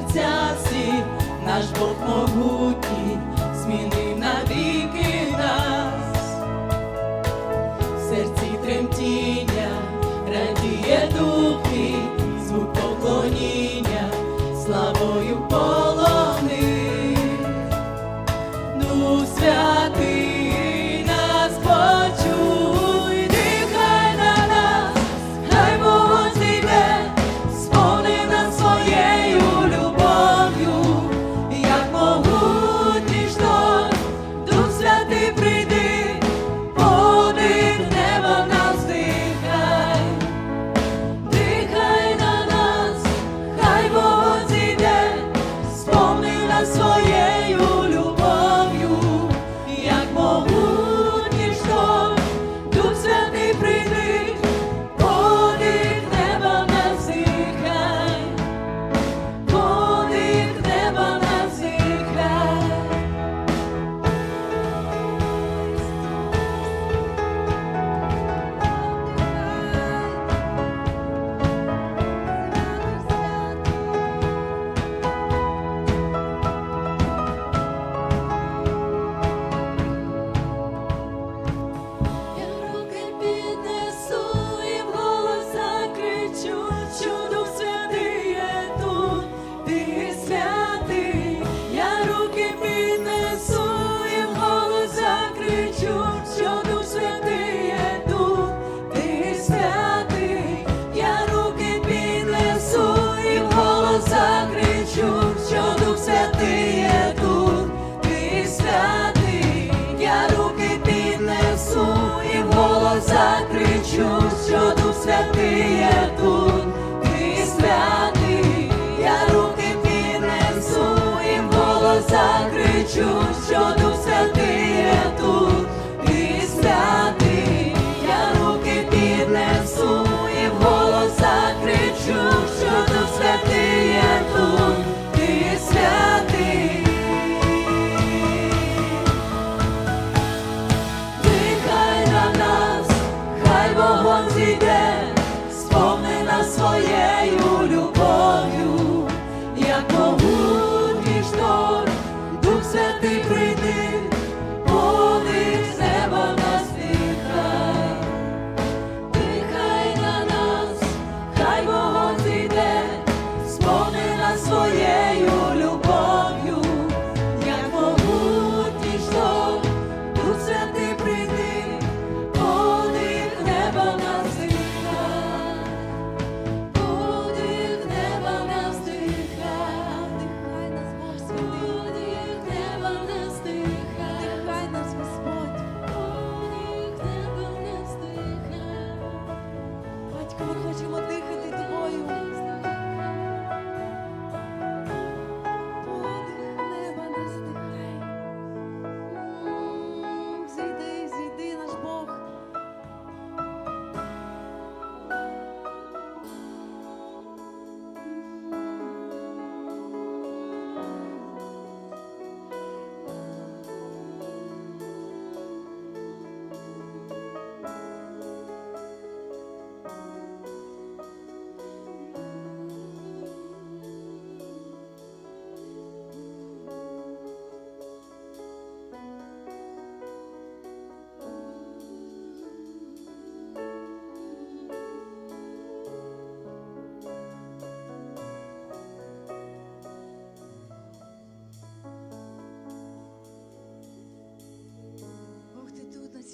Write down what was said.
серця всі, наш Бог могутній, for blue. закричу, що Дух Святий